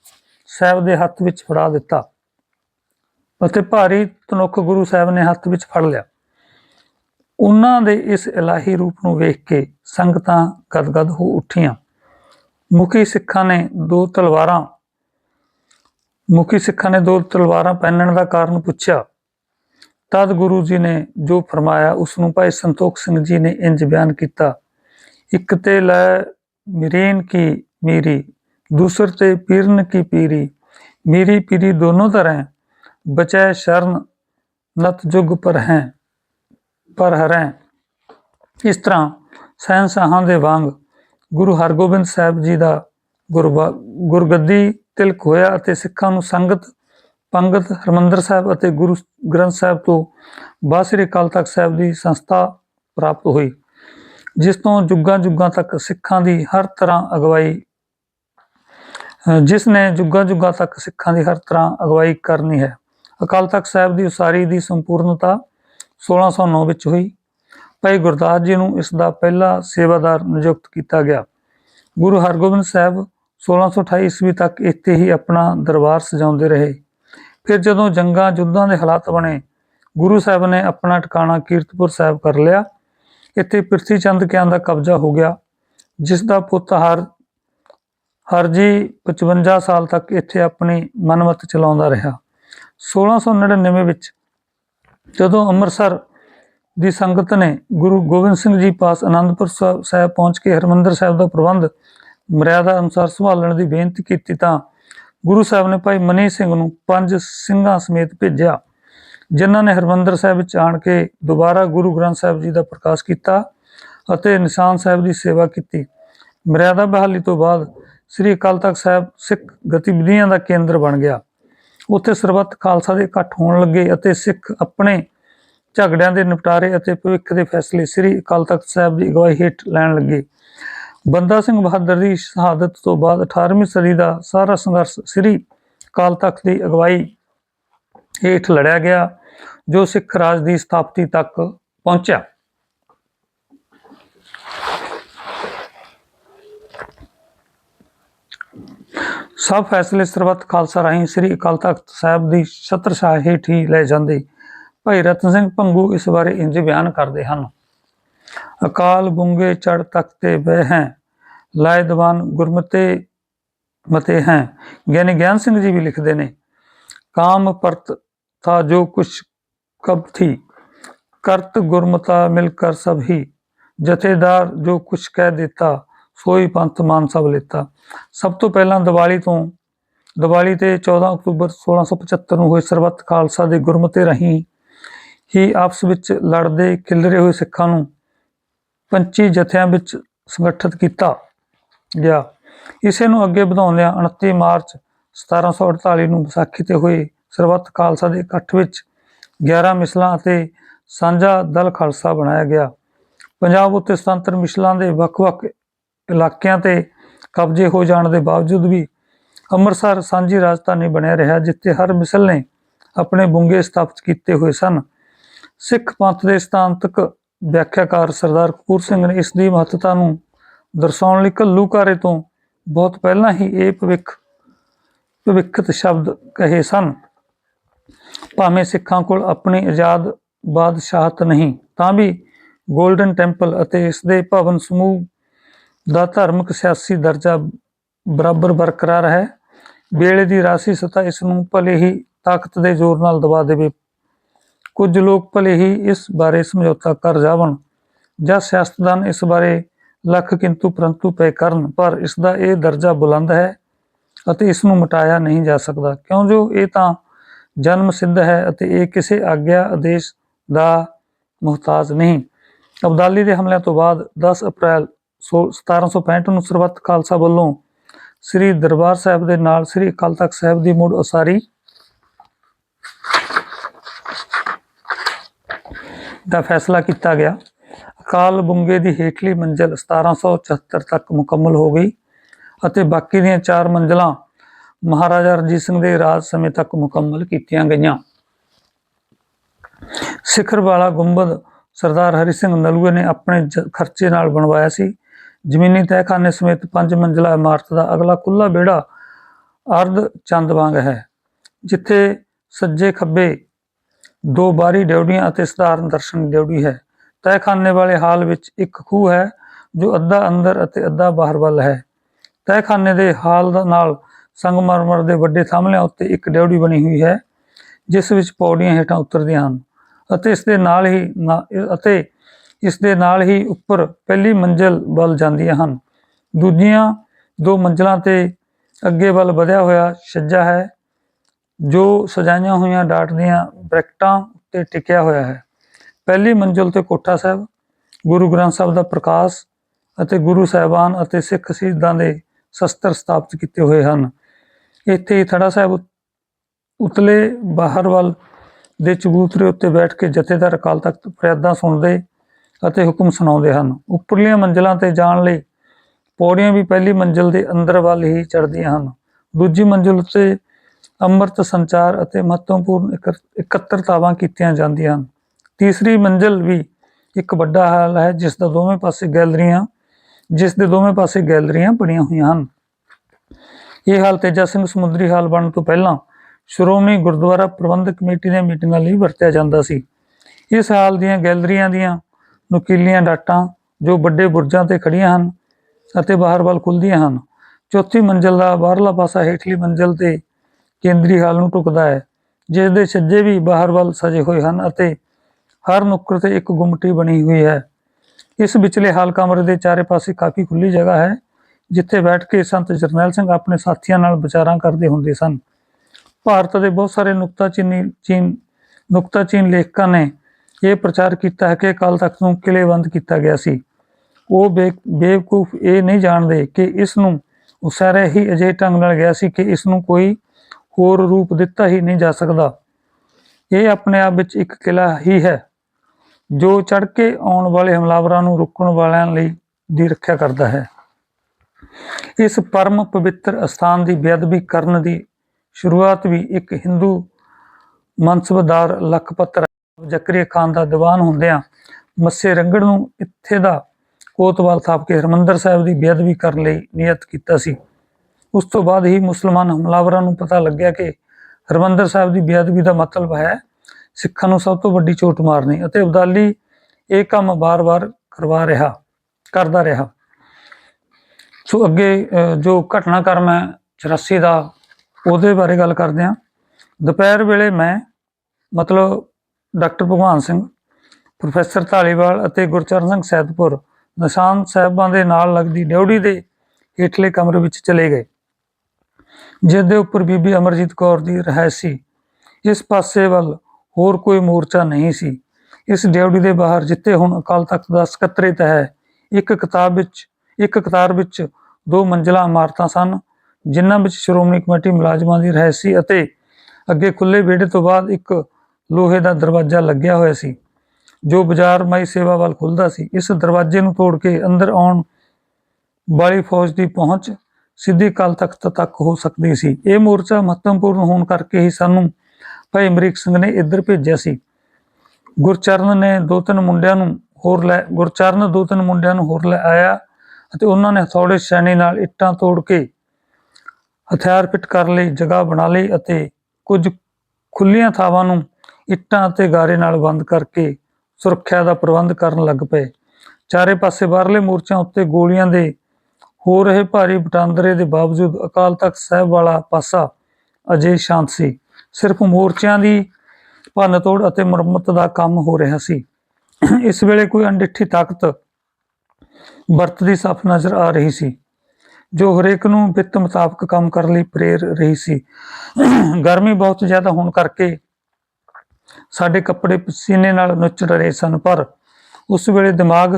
ਸਾਹਿਬ ਦੇ ਹੱਥ ਵਿੱਚ ਫੜਾ ਦਿੱਤਾ ਅਤੇ ਭਾਰੀ ਤਨੁਖ ਗੁਰੂ ਸਾਹਿਬ ਨੇ ਹੱਥ ਵਿੱਚ ਫੜ ਲਿਆ। ਉਹਨਾਂ ਦੇ ਇਸ ਇਲਾਹੀ ਰੂਪ ਨੂੰ ਵੇਖ ਕੇ ਸੰਗਤਾਂ ਗਦਗਦ ਹੋ ਉੱਠੀਆਂ। ਮੁਖੀ ਸਿੱਖਾਂ ਨੇ ਦੋ ਤਲਵਾਰਾਂ ਮੁਖੀ ਸਿੱਖਾਂ ਨੇ ਦੋ ਤਲਵਾਰਾਂ ਪਹਿਨਣ ਦਾ ਕਾਰਨ ਪੁੱਛਿਆ। ਤਦ ਗੁਰੂ ਜੀ ਨੇ ਜੋ ਫਰਮਾਇਆ ਉਸ ਨੂੰ ਭਾਈ ਸੰਤੋਖ ਸਿੰਘ ਜੀ ਨੇ ਇੰਜ ਬਿਆਨ ਕੀਤਾ, ਇੱਕ ਤੇ ਲੈ ਮੀਰੀਨ ਕੀ ਮੀਰੀ, ਦੂਸਰ ਤੇ ਪੀਰਨ ਕੀ ਪੀਰੀ, ਮੀਰੀ ਪੀਰੀ ਦੋਨੋਂ ਤਰ੍ਹਾਂ ਬਚੈ ਸ਼ਰਨ ਨਤ ਜੁਗ ਪਰ ਹੈ, ਪਰ ਹਰੈ। ਇਸ ਤਰ੍ਹਾਂ ਸਹਿਨਸਾਹਾਂ ਦੇ ਵਾਂਗ ਗੁਰੂ ਹਰਗੋਬਿੰਦ ਸਾਹਿਬ ਜੀ ਦਾ ਗੁਰਬਾ ਗੁਰਗੱਦੀ ਤਿਲਕ ਹੋਇਆ ਅਤੇ ਸਿੱਖਾਂ ਨੂੰ ਸੰਗਤ, ਪੰਗਤ ਹਰਮੰਦਰ ਸਾਹਿਬ ਅਤੇ ਗੁਰੂ ਗ੍ਰੰਥ ਸਾਹਿਬ ਤੋਂ ਬਾਸਰੀ ਅਕਾਲ ਤਖਤ ਸਾਹਿਬ ਦੀ ਸੰਸਥਾ ਪ੍ਰਾਪਤ ਹੋਈ, ਜਿਸ ਤੋਂ ਜੁਗਾਂ ਜੁਗਾਂ ਤੱਕ ਸਿੱਖਾਂ ਦੀ ਹਰ ਤਰ੍ਹਾਂ ਅਗਵਾਈ ਜਿਸ ਨੇ ਜੁਗਾਂ ਜੁਗਾਂ ਤੱਕ ਸਿੱਖਾਂ ਦੀ ਹਰ ਤਰ੍ਹਾਂ ਅਗਵਾਈ ਕਰਨੀ ਹੈ। ਅਕਾਲ ਤਖਤ ਸਾਹਿਬ ਦੀ ਉਸਾਰੀ ਦੀ ਸੰਪੂਰਨਤਾ 1609 ਵਿੱਚ ਹੋਈ। ਭਾਈ ਗੁਰਦਾਸ ਜੀ ਨੂੰ ਇਸ ਦਾ ਪਹਿਲਾ ਸੇਵਾਦਾਰ ਨਿਯੁਕਤ ਕੀਤਾ ਗਿਆ। ਗੁਰੂ ਹਰਗੋਬਿੰਦ ਸਾਹਿਬ 1628 ਈਸਵੀ ਤੱਕ ਇੱਥੇ ਹੀ ਆਪਣਾ ਦਰਬਾਰ ਸਜਾਉਂਦੇ ਰਹੇ। ਫਿਰ ਜਦੋਂ ਜੰਗਾਂ ਯੁੱਧਾਂ ਦੇ ਹਾਲਾਤ ਬਣੇ, ਗੁਰੂ ਸਾਹਿਬ ਨੇ ਆਪਣਾ ਟਿਕਾਣਾ ਕੀਰਤਪੁਰ ਸਾਹਿਬ ਕਰ ਲਿਆ। ਇੱਥੇ ਪ੍ਰਿਥੀ ਚੰਦ ਕਿਆਂ ਦਾ ਕਬਜ਼ਾ ਹੋ ਗਿਆ, ਜਿਸ ਦਾ ਪੁੱਤ ਹਰ, ਹਰਜੀ 55 ਸਾਲ ਤੱਕ ਇੱਥੇ ਆਪਣੀ ਮਨਮਤ ਚਲਾਉਂਦਾ ਰਿਹਾ। 1699 ਵਿੱਚ ਜਦੋਂ ਅੰਮ੍ਰਿਤਸਰ ਦੀ ਸੰਗਤ ਨੇ ਗੁਰੂ ਗੋਬਿੰਦ ਸਿੰਘ ਜੀ ਪਾਸ ਆਨੰਦਪੁਰ ਸਾਹਿਬ ਸਾਹਿਬ ਪਹੁੰਚ ਕੇ ਹਰਮੰਦਰ ਸਾਹਿਬ ਦਾ ਪ੍ਰਬੰਧ ਮਰਿਆਦਾ ਅਨੁਸਾਰ ਸੰਭਾਲਣ ਦੀ ਬੇਨਤੀ ਕੀਤੀ ਤਾਂ ਗੁਰੂ ਸਾਹਿਬ ਨੇ ਭਾਈ ਮਨੀ ਸਿੰਘ ਨੂੰ ਪੰਜ ਸਿੰਘਾਂ ਸਮੇਤ ਭੇਜਿਆ, ਜਿਨ੍ਹਾਂ ਨੇ ਹਰਮੰਦਰ ਸਾਹਿਬ ਵਿੱਚ ਆਣ ਕੇ ਦੁਬਾਰਾ ਗੁਰੂ ਗ੍ਰੰਥ ਸਾਹਿਬ ਜੀ ਦਾ ਪ੍ਰਕਾਸ਼ ਕੀਤਾ ਅਤੇ ਨਿਸ਼ਾਨ ਸਾਹਿਬ ਦੀ ਸੇਵਾ ਕੀਤੀ। ਮਰਿਆਦਾ ਬਹਾਲੀ ਤੋਂ ਬਾਅਦ ਸ੍ਰੀ ਅਕਾਲ ਤਖਤ ਸਾਹਿਬ ਸਿੱਖ ਗਤੀਵਿਧੀਆਂ ਦਾ ਕੇਂਦਰ ਬਣ ਗਿਆ। ਉੱਥੇ ਸਰਬੱਤ ਖਾਲਸਾ ਦੇ ਇਕੱਠ ਹੋਣ ਲੱਗੇ ਅਤੇ ਸਿੱਖ ਆਪਣੇ ਝਗੜਿਆਂ ਦੇ ਨਿਪਟਾਰੇ ਅਤੇ ਭਵਿੱਖ ਦੇ ਫੈਸਲੇ ਸ੍ਰੀ ਅਕਾਲ ਤਖਤ ਸਾਹਿਬ ਦੀ ਅਗਵਾਈ ਹੇਠ ਲੈਣ ਲੱਗੇ। ਬੰਦਾ ਸਿੰਘ ਬਹਾਦਰ ਦੀ ਸ਼ਹਾਦਤ ਤੋਂ ਬਾਅਦ 18ਵੀਂ ਸਦੀ ਦਾ ਸਾਰਾ ਸੰਘਰਸ਼ ਸ੍ਰੀ ਅਕਾਲ ਤਖਤ ਦੀ ਅਗਵਾਈ ਹੇਠ ਲੜਿਆ ਗਿਆ, ਜੋ ਸਿੱਖ ਰਾਜ ਦੀ ਸਥਾਪਤੀ ਤੱਕ ਪਹੁੰਚਿਆ। ਸਭ ਫੈਸਲੇ ਸਰਬੱਤ ਖਾਲਸਾ ਰਾਹੀਂ ਸ੍ਰੀ ਅਕਾਲ ਤਖਤ ਸਾਹਿਬ ਦੀ ਛਤਰਛਾਇਆ ਹੇਠ ਹੀ ਲੈ ਜਾਂਦੇ। ਭਾਈ ਰਤਨ ਸਿੰਘ ਪੰਗੂ ਇਸ ਬਾਰੇ ਇੰਜ ਬਿਆਨ ਕਰਦੇ ਹਨ। ਅਕਾਲ ਗੁੰਗੇ ਚੜ ਤਖਤੇ ਬਹਿ ਹੈ ਲਾਇ ਦੀਵਾਨ ਗੁਰਮਤੇ ਮਤੇ ਹੈ। ਗਿਆਨੀ ਗਿਆਨ ਸਿੰਘ ਜੀ ਵੀ ਲਿਖਦੇ ਨੇ, ਕਾਮ ਪਰਤ ਥਾ ਜੋ ਕੁਛ ਕਬ ਥੀ, ਕਰਤ ਗੁਰਮਤਾ ਮਿਲ ਕਰ ਸਭ ਹੀ, ਜਥੇਦਾਰ ਜੋ ਕੁਛ ਕਹਿ ਦਿੱਤਾ, ਸੋਈ ਪੰਥ ਮਾਨ ਸਭ ਲੇਤਾ। ਸਭ ਤੋਂ ਪਹਿਲਾਂ ਦੀਵਾਲੀ ਤੋਂ, ਦੀਵਾਲੀ ਤੇ 14 ਅਕਤੂਬਰ 1675 ਨੂੰ ਹੋਏ ਸਰਬੱਤ ਖਾਲਸਾ ਦੇ ਗੁਰਮਤੇ ਰਹੀ ਹੀ ਆਪਸ ਵਿੱਚ ਲੜਦੇ, ਖਿਲਰੇ ਹੋਏ ਸਿੱਖਾਂ ਨੂੰ ਪੰਚੀ ਜਥਿਆਂ ਵਿੱਚ ਸੰਗਠਿਤ ਕੀਤਾ ਗਿਆ। ਇਸੇ ਨੂੰ ਅੱਗੇ ਵਧਾਉਂਦਿਆਂ 29 ਮਾਰਚ 1748 ਨੂੰ ਵਿਸਾਖੀ ਤੇ ਹੋਏ ਸਰਬੱਤ ਖਾਲਸਾ ਦੇ ਇਕੱਠ ਵਿੱਚ 11 ਮਿਸਲਾਂ ਅਤੇ ਸਾਂਝਾ ਦਲ ਖਾਲਸਾ ਬਣਾਇਆ ਗਿਆ। ਪੰਜਾਬ ਉੱਤੇ ਸੁਤੰਤਰ ਮਿਸਲਾਂ ਦੇ ਵੱਖ-ਵੱਖ ਇਲਾਕਿਆਂ ਤੇ ਕਬਜ਼ੇ ਹੋ ਜਾਣ ਦੇ ਬਾਵਜੂਦ ਵੀ ਅੰਮ੍ਰਿਤਸਰ ਸਾਂਝੀ ਰਾਜਧਾਨੀ ਬਣਿਆ ਰਿਹਾ, ਜਿੱਥੇ ਹਰ ਮਿਸਲ ਨੇ ਆਪਣੇ ਬੁੰਗੇ ਸਥਾਪਿਤ ਕੀਤੇ ਹੋਏ ਸਨ। ਸਿੱਖ ਪੰਥ ਦੇ ਸਥਾਨਤਕ ਵਿਆਖਿਆਕਾਰ ਸਰਦਾਰ ਕਪੂਰ ਸਿੰਘ ਨੇ ਇਸ ਦੀ ਮਹੱਤਤਾ ਨੂੰ ਦਰਸਾਉਣ ਲਈ ਘੱਲੂਕਾਰੇ ਤੋਂ ਬਹੁਤ ਪਹਿਲਾਂ ਹੀ ਇਹ ਭਵਿੱਖ, ਭਵਿੱਖਤ ਸ਼ਬਦ ਕਹੇ ਸਨ। ਭਾਵੇਂ ਸਿੱਖਾਂ ਕੋਲ ਆਪਣੀ ਆਜ਼ਾਦ ਬਾਦਸ਼ਾਹਤ ਨਹੀਂ, ਤਾਂ ਵੀ 골ਡਨ ਟੈਂਪਲ ਅਤੇ ਇਸ ਦੇ ਭਵਨ ਸਮੂਹ ਦਾ ਧਾਰਮਿਕ ਸਿਆਸੀ ਦਰਜਾ ਬਰਾਬਰ ਬਰਕਰਾਰ ਹੈ। ਵੇਲੇ ਦੀ ਰਾਸੀ ਸਤਾ ਇਸ ਨੂੰ ਭਲੇ ਹੀ ਤਾਕਤ ਦੇ ਜ਼ੋਰ ਨਾਲ ਦਬਾ ਦੇਵੇ। ਕੁਝ ਲੋਕ ਭਲੇ ਹੀ ਇਸ ਬਾਰੇ ਸਮਝੌਤਾ ਕਰ ਜਾਵਣ ਜਾਂ ਸਿਆਸਤਦਾਨ ਇਸ ਬਾਰੇ ਲੱਖ ਕਿੰਤੂ ਪਰੰਤੂ ਪੈ ਕਰਨ, ਪਰ ਇਸ ਦਾ ਇਹ ਦਰਜਾ ਬੁਲੰਦ ਹੈ ਅਤੇ ਇਸ ਨੂੰ ਮਿਟਾਇਆ ਨਹੀਂ ਜਾ ਸਕਦਾ। ਕਿਉਂ ਜੋ ਇਹ ਤਾਂ ਜਨਮ ਸਿੱਧ ਹੈ ਅਤੇ ਇਹ ਕਿਸੇ ਆਗਿਆ ਆਦੇਸ਼ ਦਾ ਮੁਹਤਾਜ ਨਹੀਂ। ਅਬਦਾਲੀ ਦੇ ਹਮਲਿਆਂ ਤੋਂ ਬਾਅਦ 10 ਅਪ੍ਰੈਲ ਸੋ- 1765 ਨੂੰ ਸਰਬੱਤ ਖਾਲਸਾ ਵੱਲੋਂ ਸ੍ਰੀ ਦਰਬਾਰ ਸਾਹਿਬ ਦੇ ਨਾਲ ਸ੍ਰੀ ਅਕਾਲ ਤਖਤ ਸਾਹਿਬ ਦੀ ਮੁੜ ਉਸਾਰੀ ਦਾ ਫੈਸਲਾ ਕੀਤਾ ਗਿਆ। ਅਕਾਲ ਬੁੰਗੇ ਦੀ ਹੇਠਲੀ ਮੰਜ਼ਲ 1774 ਤੱਕ ਮੁਕੰਮਲ ਹੋ ਗਈ ਅਤੇ ਬਾਕੀ ਦੀਆਂ ਚਾਰ ਮੰਜ਼ਲਾਂ ਮਹਾਰਾਜਾ ਰਣਜੀਤ ਸਿੰਘ ਦੇ ਰਾਜ ਸਮੇਂ ਤੱਕ ਮੁਕੰਮਲ ਕੀਤੀਆਂ ਗਈਆਂ। ਸਿਖਰ ਵਾਲਾ ਗੁੰਬਦ ਸਰਦਾਰ ਹਰੀ ਸਿੰਘ ਨਲੂਏ ਨੇ ਆਪਣੇ ਜ- ਖਰਚੇ ਨਾਲ ਬਣਵਾਇਆ ਸੀ। ਜ਼ਮੀਨੀ ਤਹਿਖਾਨੇ ਸਮੇਤ ਪੰਜ ਮੰਜ਼ਲਾ ਇਮਾਰਤ ਦਾ ਅਗਲਾ ਕੁੱਲਾ ਵਿਹੜਾ ਅਰਧ ਚੰਦ ਵਾਂਗ ਹੈ, ਜਿੱਥੇ ਸੱਜੇ ਖੱਬੇ ਦੋ ਬਾਹਰੀ ਡਿਉੜੀਆਂ ਅਤੇ ਸਧਾਰਨ ਦਰਸ਼ਨ ਡਿਉੜੀ ਹੈ। ਤਹਿਖਾਨੇ ਵਾਲੇ ਹਾਲ ਵਿੱਚ ਇੱਕ ਖੂਹ ਹੈ ਜੋ ਅੱਧਾ ਅੰਦਰ ਅਤੇ ਅੱਧਾ ਬਾਹਰ ਵੱਲ ਹੈ। ਤਹਿਖਾਨੇ ਦੇ ਹਾਲ ਦਾ ਨਾਲ ਸੰਗਮਰਮਰ ਦੇ ਵੱਡੇ ਥੰਮਲਿਆਂ ਉੱਤੇ ਇੱਕ ਡਿਉੜੀ ਬਣੀ ਹੋਈ ਹੈ, ਜਿਸ ਵਿੱਚ ਪੌੜੀਆਂ ਹੇਠਾਂ ਉਤਰਦੀਆਂ ਹਨ ਅਤੇ ਇਸ ਦੇ ਨਾਲ ਹੀ ਨਾ- ਅਤੇ ਇਸ ਦੇ ਨਾਲ ਹੀ ਉੱਪਰ ਪਹਿਲੀ ਮੰਜ਼ਲ ਵੱਲ ਜਾਂਦੀਆਂ ਹਨ। ਦੂਜੀਆਂ ਦੋ ਮੰਜ਼ਲਾਂ ਤੇ ਅੱਗੇ ਵੱਲ ਵਧਿਆ ਹੋਇਆ ਛੱਜਾ ਹੈ। ਜੋ ਸਜਾਈਆਂ ਹੋਈਆਂ ਡਾਟ ਦੀਆਂ ਬ੍ਰੈਕਟਾਂ ਉੱਤੇ ਟਿਕਿਆ ਹੋਇਆ ਹੈ। ਪਹਿਲੀ ਮੰਜ਼ਲ ਤੇ ਕੋਠਾ ਸਾਹਿਬ, ਗੁਰੂ ਗ੍ਰੰਥ ਸਾਹਿਬ ਦਾ ਪ੍ਰਕਾਸ਼ ਅਤੇ ਗੁਰੂ ਸਾਹਿਬਾਨ ਅਤੇ ਸਿੱਖ ਸ਼ਹੀਦਾਂ ਦੇ ਸ਼ਸਤਰ ਸਥਾਪਿਤ ਕੀਤੇ ਹੋਏ ਹਨ। ਇੱਥੇ ਥੜਾ ਸਾਹਿਬ ਉਤਲੇ ਬਾਹਰ ਵੱਲ ਦੇ ਚਬੂਤਰੇ ਉੱਤੇ ਬੈਠ ਕੇ ਜਥੇਦਾਰ ਅਕਾਲ ਤਖਤ ਫਰਿਆਦਾਂ ਸੁਣਦੇ ਅਤੇ ਹੁਕਮ ਸੁਣਾਉਂਦੇ ਹਨ। ਉੱਪਰਲੀਆਂ ਮੰਜ਼ਲਾਂ ਤੇ ਜਾਣ ਲਈ ਪੌੜੀਆਂ ਵੀ ਪਹਿਲੀ ਮੰਜ਼ਲ ਦੇ ਅੰਦਰ ਵੱਲ ਹੀ ਚੜ੍ਹਦੀਆਂ ਹਨ। ਦੂਜੀ ਮੰਜ਼ਲ ਉੱਤੇ ਅੰਮ੍ਰਿਤ ਸੰਚਾਰ ਅਤੇ ਮਹੱਤਵਪੂਰਨ ਇਕੱਤ- ਇਕੱਤਰਤਾਵਾਂ ਕੀਤੀਆਂ ਜਾਂਦੀਆਂ ਹਨ। ਤੀਸਰੀ ਮੰਜ਼ਲ ਵੀ ਇੱਕ ਵੱਡਾ ਹਾਲ ਹੈ, ਜਿਸ ਦਾ ਦੋਵੇਂ ਪਾਸੇ ਗੈਲਰੀਆਂ, ਜਿਸ ਦੇ ਦੋਵੇਂ ਪਾਸੇ ਗੈਲਰੀਆਂ ਬਣੀਆਂ ਹੋਈਆਂ ਹਨ। ਇਹ ਹਾਲ ਤੇਜਾ ਸਿੰਘ ਸਮੁੰਦਰੀ ਹਾਲ ਬਣਨ ਤੋਂ ਪਹਿਲਾਂ ਸ਼੍ਰੋਮਣੀ ਗੁਰਦੁਆਰਾ ਪ੍ਰਬੰਧਕ ਕਮੇਟੀ ਦੀਆਂ ਮੀਟਿੰਗਾਂ ਲਈ ਵਰਤਿਆ ਜਾਂਦਾ ਸੀ। ਇਸ ਹਾਲ ਦੀਆਂ ਗੈਲਰੀਆਂ ਦੀਆਂ ਨੁਕੀਲੀਆਂ ਡਾਟਾਂ ਜੋ ਵੱਡੇ ਬੁਰਜਾਂ ਤੇ ਖੜੀਆਂ ਹਨ ਅਤੇ ਬਾਹਰ ਵੱਲ ਖੁੱਲਦੀਆਂ ਹਨ। ਚੌਥੀ ਮੰਜ਼ਲ ਦਾ ਬਾਹਰਲਾ ਪਾਸਾ ਹੇਠਲੀ ਮੰਜ਼ਲ ਤੇ ਕੇਂਦਰੀ ਹਾਲ ਨੂੰ ਢੁਕਦਾ ਹੈ, ਜਿਸ ਦੇ ਛੱਜੇ ਵੀ ਬਾਹਰ ਵੱਲ ਸਜੇ ਹੋਏ ਹਨ ਅਤੇ ਹਰ ਨੁੱਕਰ ਤੇ ਇੱਕ ਗੁੰਮਟੀ ਬਣੀ ਹੋਈ ਹੈ। ਇਸ ਵਿਚਲੇ ਹਾਲ ਕਮਰੇ ਦੇ ਚਾਰੇ ਪਾਸੇ ਕਾਫੀ ਖੁੱਲੀ ਜਗ੍ਹਾ ਹੈ, ਜਿੱਥੇ ਬੈਠ ਕੇ ਸੰਤ ਜਰਨੈਲ ਸਿੰਘ ਆਪਣੇ ਸਾਥੀਆਂ ਨਾਲ ਵਿਚਾਰਾਂ ਕਰਦੇ ਹੁੰਦੇ ਸਨ। ਭਾਰਤ ਦੇ ਬਹੁਤ ਸਾਰੇ ਨੁਕਤਾਚੀਨੀ ਚੀਨ, ਨੁਕਤਾਚੀਨ ਲੇਖਕਾਂ ਨੇ ਇਹ ਪ੍ਰਚਾਰ ਕੀਤਾ ਹੈ ਕਿ ਅਕਾਲ ਤਖਤ ਨੂੰ ਕਿਲ੍ਹੇਬੰਦ ਕੀਤਾ ਗਿਆ ਸੀ। ਉਹ ਬੇ- ਬੇਵਕੂਫ ਇਹ ਨਹੀਂ ਜਾਣਦੇ ਕਿ ਇਸ ਨੂੰ ਉਸਾਰਿਆ ਹੀ ਅਜੇ ਢੰਗ ਨਾਲ ਗਿਆ ਸੀ ਕਿ ਇਸ ਨੂੰ ਕੋਈ ਹੋਰ ਰੂਪ ਦਿੱਤਾ ਹੀ ਨਹੀਂ ਜਾ ਸਕਦਾ। ਇਹ ਆਪਣੇ ਆਪ ਵਿੱਚ ਇੱਕ ਕਿਲਾ ਹੀ ਹੈ, ਜੋ ਚੜ ਕੇ ਆਉਣ ਵਾਲੇ ਹਮਲਾਵਰਾਂ ਨੂੰ ਰੋਕਣ ਵਾਲਿਆਂ ਲਈ ਦੀ ਰੱਖਿਆ ਕਰਦਾ ਹੈ। ਇਸ ਪਰਮ ਪਵਿੱਤਰ ਅਸਥਾਨ ਦੀ ਬੇਅਦਬੀ ਕਰਨ ਦੀ ਸ਼ੁਰੂਆਤ ਵੀ ਇੱਕ ਹਿੰਦੂ ਮਨਸਬਦਾਰ ਲਖਪਤ ਰਾਏ ਜ਼ਕਰੀਆ ਖਾਨ ਦਾ ਦੀਵਾਨ ਹੁੰਦਿਆਂ ਮੱਸੇ ਰੰਗੜ ਨੂੰ ਇੱਥੇ ਦਾ ਕੋਤਵਾਲ ਥਾਪ ਕੇ ਹਰਮੰਦਰ ਸਾਹਿਬ ਦੀ ਬੇਅਦਬੀ ਕਰਨ ਲਈ ਨਿਯਤ ਕੀਤਾ ਸੀ। ਉਸ ਤੋਂ ਬਾਅਦ ਹੀ ਮੁਸਲਮਾਨ ਹਮਲਾਵਰਾਂ ਨੂੰ ਪਤਾ ਲੱਗਿਆ ਕਿ ਹਰਮੰਦਰ ਸਾਹਿਬ ਦੀ ਬੇਅਦਬੀ ਦਾ ਮਤਲਬ ਹੈ ਸਿੱਖਾਂ ਨੂੰ ਸਭ ਤੋਂ ਵੱਡੀ ਚੋਟ ਮਾਰਨੀ ਅਤੇ ਅਬਦਾਲੀ ਇਹ ਕੰਮ ਬਾਰ-ਬਾਰ ਕਰਵਾ ਰਿਹਾ, ਕਰਦਾ ਰਿਹਾ। ਸੋ ਅੱਗੇ ਜੋ ਘਟਨਾਕ੍ਰਮ ਹੈ 84 ਦਾ, ਉਹਦੇ ਬਾਰੇ ਗੱਲ ਕਰਦੇ ਹਾਂ। ਦੁਪਹਿਰ ਵੇਲੇ ਮੈਂ ਮਤਲਬ ਡਾਕਟਰ ਭਗਵਾਨ ਸਿੰਘ, ਪ੍ਰੋਫੈਸਰ ਧਾਲੀਵਾਲ ਅਤੇ ਗੁਰਚਰਨ ਸਿੰਘ ਸੈਦਪੁਰ, ਨਿਸ਼ਾਨ ਸਾਹਿਬਾਂ ਦੇ ਨਾਲ ਲੱਗਦੀ ਡਿਉੜੀ ਦੇ ਹੇਠਲੇ ਕਮਰੇ ਵਿੱਚ ਚਲੇ ਗਏ। ਜਿਸ ਦੇ ਉੱਪਰ ਬੀਬੀ ਅਮਰਜੀਤ ਕੌਰ ਦੀ ਰਹਿਸ਼ ਸੀ। ਇਸ ਪਾਸੇ ਵੱਲ ਹੋਰ ਕੋਈ ਮੋਰਚਾ ਨਹੀਂ ਸੀ। ਇਸ ਡਿਊਟੀ ਦੇ ਬਾਹਰ ਜਿੱਥੇ ਹੁਣ ਅਕਾਲ ਤਖਤ ਦਾ ਸਕੱਤਰੇਤ ਹੈ, ਇੱਕ ਕਿਤਾਬ ਵਿੱਚ, ਇੱਕ ਕਤਾਰ ਵਿੱਚ ਦੋ ਮੰਜ਼ਲਾ ਇਮਾਰਤਾਂ ਸਨ, ਜਿਨ੍ਹਾਂ ਵਿੱਚ ਸ਼੍ਰੋਮਣੀ ਕਮੇਟੀ ਮੁਲਾਜ਼ਮਾਂ ਦੀ ਰਹਿਸ਼ ਸੀ ਅਤੇ ਅੱਗੇ ਖੁੱਲੇ ਵਿਹੜੇ ਤੋਂ ਬਾਅਦ ਇੱਕ ਲੋਹੇ ਦਾ ਦਰਵਾਜ਼ਾ ਲੱਗਿਆ ਹੋਇਆ ਸੀ, ਜੋ ਬਾਜ਼ਾਰ ਮਾਈ ਸੇਵਾ ਵੱਲ ਖੁੱਲਦਾ ਸੀ। ਇਸ ਦਰਵਾਜ਼ੇ ਨੂੰ ਤੋੜ ਕੇ ਅੰਦਰ ਆਉਣ ਵਾਲੀ ਫੌਜ ਦੀ ਪਹੁੰਚ ਸਿੱਧੀ ਕਾਲ ਤਖਤ ਤੱਕ ਹੋ ਸਕਦੀ ਸੀ। ਇਹ ਮੋਰਚਾ ਮਹੱਤਵਪੂਰਨ ਹੋਣ ਕਰਕੇ ਹੀ ਸਾਨੂੰ ਭਾਈ ਅਮਰੀਕ ਸਿੰਘ ਨੇ ਇੱਧਰ ਭੇਜਿਆ ਸੀ। ਗੁਰਚਰਨ ਨੇ ਦੋ ਤਿੰਨ ਮੁੰਡਿਆਂ ਨੂੰ ਹੋਰ ਲੈ, ਗੁਰਚਰਨ ਦੋ ਤਿੰਨ ਮੁੰਡਿਆਂ ਨੂੰ ਹੋਰ ਲੈ ਆਇਆ ਅਤੇ ਉਹਨਾਂ ਨੇ ਹਥੌੜੇ ਸ਼ੈਣੀ ਨਾਲ ਇੱਟਾਂ ਤੋੜ ਕੇ ਹਥਿਆਰ ਪਿੱਟ ਕਰ ਲਈ, ਜਗ੍ਹਾ ਬਣਾ ਲਈ ਅਤੇ ਕੁਝ ਖੁੱਲੀਆਂ ਥਾਵਾਂ ਨੂੰ ਇੱਟਾਂ ਅਤੇ ਗਾਰੇ ਨਾਲ ਬੰਦ ਕਰਕੇ ਸੁਰੱਖਿਆ ਦਾ ਪ੍ਰਬੰਧ ਕਰਨ ਲੱਗ ਪਏ। ਚਾਰੇ ਪਾਸੇ ਬਾਹਰਲੇ ਮੋਰਚਿਆਂ ਉੱਤੇ ਗੋਲੀਆਂ ਦੇ ਹੋ ਰਹੇ ਭਾਰੀ ਵਟਾਂਦਰੇ ਦੇ ਬਾਵਜੂਦ ਅਕਾਲ ਤਖਤ ਸਾਹਿਬ ਵਾਲਾ ਪਾਸਾ ਅਜੇ ਸ਼ਾਂਤ ਸੀ। ਸਿਰਫ ਮੋਰਚਿਆਂ ਦੀ ਭੰਨਤੋੜ ਅਤੇ ਮੁਰੰਮਤ ਦਾ ਕੰਮ ਹੋ ਰਿਹਾ ਸੀ। ਇਸ ਵੇਲੇ ਕੋਈ ਅਣਡਿੱਠੀ ਤਾਕਤ ਵਰਤਦੀ ਸਾਫ਼ ਨਜ਼ਰ ਆ ਰਹੀ ਸੀ, ਜੋ ਹਰੇਕ ਨੂੰ ਵਿੱਤ ਮੁਤਾਬਕ ਕੰਮ ਕਰਨ ਲਈ ਪ੍ਰੇਰ ਰਹੀ ਸੀ। ਗਰਮੀ ਬਹੁਤ ਜ਼ਿਆਦਾ ਹੋਣ ਕਰਕੇ ਸਾਡੇ ਕੱਪੜੇ ਪਸੀਨੇ ਨਾਲ ਨੁਚੜ ਰਹੇ ਸਨ, ਪਰ ਉਸ ਵੇਲੇ ਦਿਮਾਗ